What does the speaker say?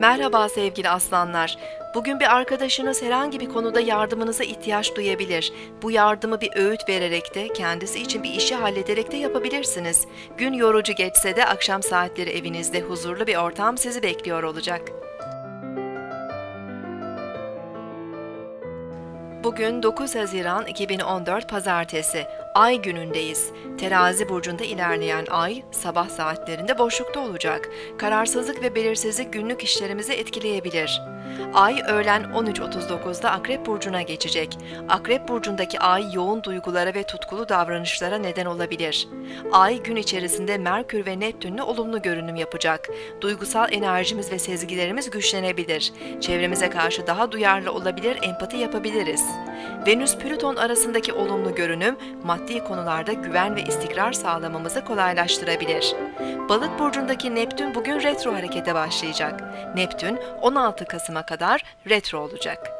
Merhaba sevgili aslanlar. Bugün bir arkadaşınız herhangi bir konuda yardımınıza ihtiyaç duyabilir. Bu yardımı bir öğüt vererek de kendisi için bir işi hallederek de yapabilirsiniz. Gün yorucu geçse de akşam saatleri evinizde huzurlu bir ortam sizi bekliyor olacak. Bugün 9 Haziran 2014 Pazartesi. Ay günündeyiz. Terazi burcunda ilerleyen ay sabah saatlerinde boşlukta olacak. Kararsızlık ve belirsizlik günlük işlerimizi etkileyebilir. Ay öğlen 13.39'da Akrep burcuna geçecek. Akrep burcundaki ay yoğun duygulara ve tutkulu davranışlara neden olabilir. Ay gün içerisinde Merkür ve Neptün'le olumlu görünüm yapacak. Duygusal enerjimiz ve sezgilerimiz güçlenebilir. Çevremize karşı daha duyarlı olabilir, empati yapabiliriz. Venüs-Plüton arasındaki olumlu görünüm, maddi konularda güven ve istikrar sağlamamızı kolaylaştırabilir. Balık burcundaki Neptün bugün retro harekete başlayacak. Neptün 16 Kasım'a kadar retro olacak.